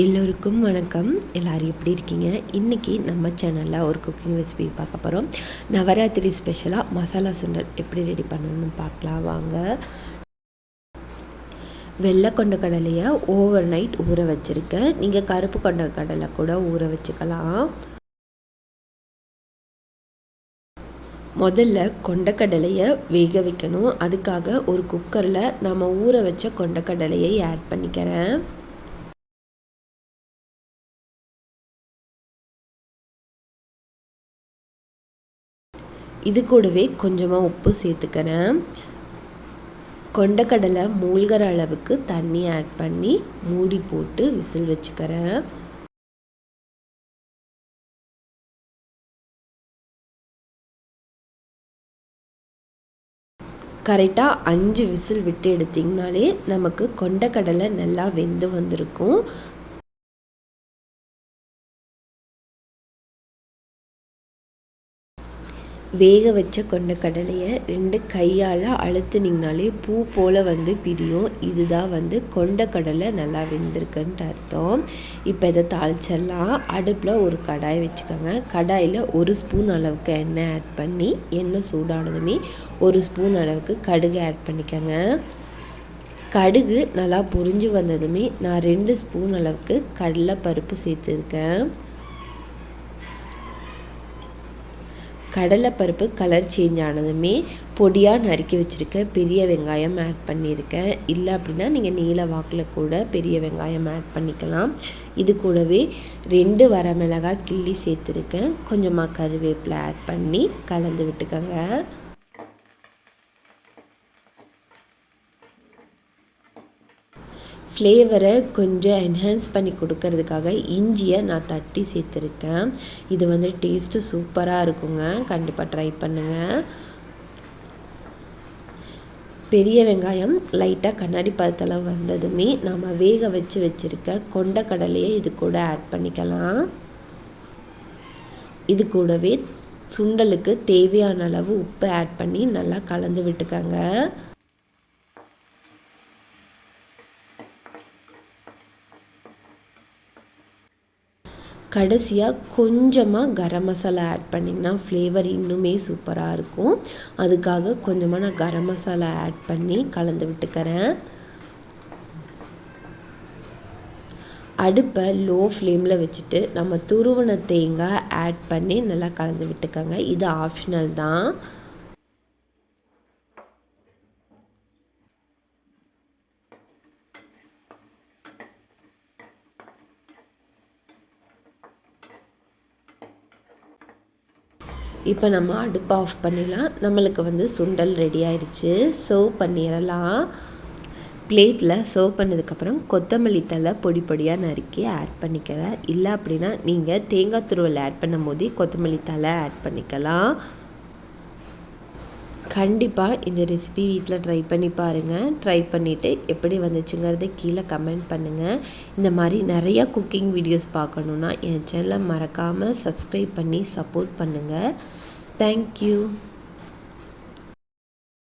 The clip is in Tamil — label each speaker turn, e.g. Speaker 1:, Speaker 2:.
Speaker 1: எல்லோருக்கும் வணக்கம். எல்லோரும் எப்படி இருக்கீங்க? இன்றைக்கி நம்ம சேனலில் ஒரு குக்கிங் ரெசிபி பார்க்க போகிறோம் நவராத்திரி ஸ்பெஷலாக மசாலா சுண்டல் எப்படி ரெடி பண்ணணும்னு பார்க்கலாம். வாங்க. வெள்ளை கொண்ட கடலையை ஓவர் நைட் ஊற வச்சுருக்கேன். நீங்கள் கருப்பு கொண்ட கடலை கூட ஊற வச்சுக்கலாம். முதல்ல கொண்டக்கடலையை வேக வைக்கணும். அதுக்காக ஒரு குக்கரில் நம்ம ஊற வச்ச கொண்டக்கடலையை ஆட் பண்ணிக்கிறேன். இது கூடவே கொஞ்சமாக உப்பு சேர்த்துக்கிறேன். கொண்டக்கடலை மூழ்கிற அளவுக்கு தண்ணி ஆட் பண்ணி மூடி போட்டு விசில் வச்சுக்கிறேன். கரெக்டாக அஞ்சு விசில் விட்டு எடுத்திங்கனாலே நமக்கு கொண்டக்கடலை நல்லா வெந்து வந்திருக்கும். வேக வச்ச கொண்ட கடலையை ரெண்டு கையால் அழுத்துனீங்கனாலே பூ போல் வந்து பிரியும். இதுதான் வந்து கொண்ட கடலை நல்லா வெந்திருக்குன்ட்டு அர்த்தம். இப்போ இதை தாளிச்சிடலாம். அடுப்பில் ஒரு கடாய் வச்சுக்கோங்க. கடாயில் ஒரு ஸ்பூன் அளவுக்கு எண்ணெய் ஆட் பண்ணி எண்ணெய் சூடானதுமே ஒரு ஸ்பூன் அளவுக்கு கடுகு ஆட் பண்ணிக்கோங்க. கடுகு நல்லா பொரிஞ்சு வந்ததுமே நான் ரெண்டு ஸ்பூன் அளவுக்கு கடலைப்பருப்பு சேர்த்துருக்கேன். கடலைப்பருப்பு கலர் சேஞ்ச் ஆனதுமே பொடியாக நறுக்கி வச்சுருக்க பெரிய வெங்காயம் ஆட் பண்ணியிருக்கேன் இல்லை அப்படின்னா நீங்கள் நீல வாக்கில் கூட பெரிய வெங்காயம் ஆட் பண்ணிக்கலாம். இது கூடவே ரெண்டு வரமிளகாய் கிள்ளி சேர்த்துருக்கேன். கொஞ்சமாக கருவேப்பிலை ஆட் பண்ணி கலந்து விட்டுக்கோங்க. ஃப்ளேவரை கொஞ்சம் என்ஹான்ஸ் பண்ணி கொடுக்கறதுக்காக இஞ்சியை நான் தட்டி சேர்த்துருக்கேன். இது வந்து டேஸ்ட்டு சூப்பராக இருக்குங்க. கண்டிப்பாக ட்ரை பண்ணுங்கள் பெரிய வெங்காயம் லைட்டாக கண்ணாடி பதத்தெல்லாம் வந்ததுமே நம்ம வேக வச்சு வச்சுருக்க கொண்ட கடலையை இது கூட ஆட் பண்ணிக்கலாம். இது கூடவே சுண்டலுக்கு தேவையான அளவு உப்பு ஆட் பண்ணி நல்லா கலந்து விட்டுக்கங்க. கடைசியாக கொஞ்சமாக கரம் மசாலா ஆட் பண்ணிங்கன்னா ஃப்ளேவர் இன்னுமே சூப்பராக இருக்கும். அதுக்காக கொஞ்சமாக நான் கரம் மசாலா ஆட் பண்ணி கலந்து விட்டுக்கிறேன். அடுப்பை லோ ஃப்ளேமில் வச்சுட்டு நம்ம துருவன தேங்காய் ஆட் பண்ணி நல்லா கலந்து விட்டுக்கோங்க. இது ஆப்ஷனல் தான். இப்போ நம்ம அடுப்பை ஆஃப் பண்ணிடலாம். நம்மளுக்கு வந்து சுண்டல் ரெடி ஆயிடுச்சு. சர்வ் பண்ணிடலாம். பிளேட்டில் சர்வ் பண்ணதுக்கப்புறம் கொத்தமல்லி தலை பொடி பொடியாக நறுக்கி ஆட் பண்ணிக்கிறேன் இல்லை அப்படின்னா நீங்கள் தேங்காய் துருவல் ஆட் பண்ணும் போதே கொத்தமல்லி தலை ஆட் பண்ணிக்கலாம். கண்டிப்பாக இந்த ரெசிபி வீட்டில் ட்ரை பண்ணி பாருங்கள் ட்ரை பண்ணிவிட்டு எப்படி வந்துச்சுங்கிறத கீழே கமெண்ட் பண்ணுங்கள் இந்த மாதிரி நிறையா குக்கிங் வீடியோஸ் பார்க்கணுன்னா என் சேனலை மறக்காமல் சப்ஸ்கிரைப் பண்ணி சப்போர்ட் பண்ணுங்கள் தேங்க்யூ